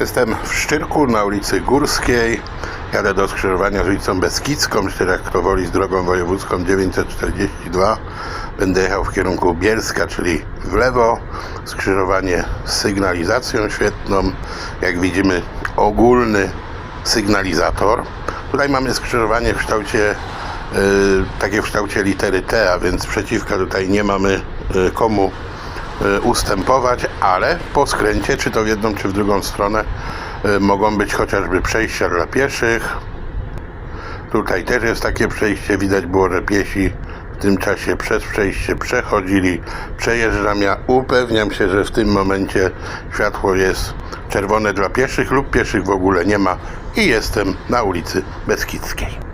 Jestem w Szczyrku na ulicy Górskiej. Jadę do skrzyżowania z ulicą Beskidzką, czy jak kto woli z drogą wojewódzką 942. Będę jechał w kierunku Bielska, czyli w lewo. Skrzyżowanie z sygnalizacją świetną. Jak widzimy ogólny sygnalizator. Tutaj mamy skrzyżowanie w kształcie yy, takie w kształcie litery T, a więc przeciwka tutaj nie mamy yy, komu y, ustępować, ale po skręcie, czy to w jedną, czy w drugą stronę, y, mogą być chociażby przejścia dla pieszych. Tutaj też jest takie przejście, widać było, że piesi w tym czasie przez przejście przechodzili. Przejeżdżam ja, upewniam się, że w tym momencie światło jest czerwone dla pieszych lub pieszych w ogóle nie ma i jestem na ulicy Beskidzkiej.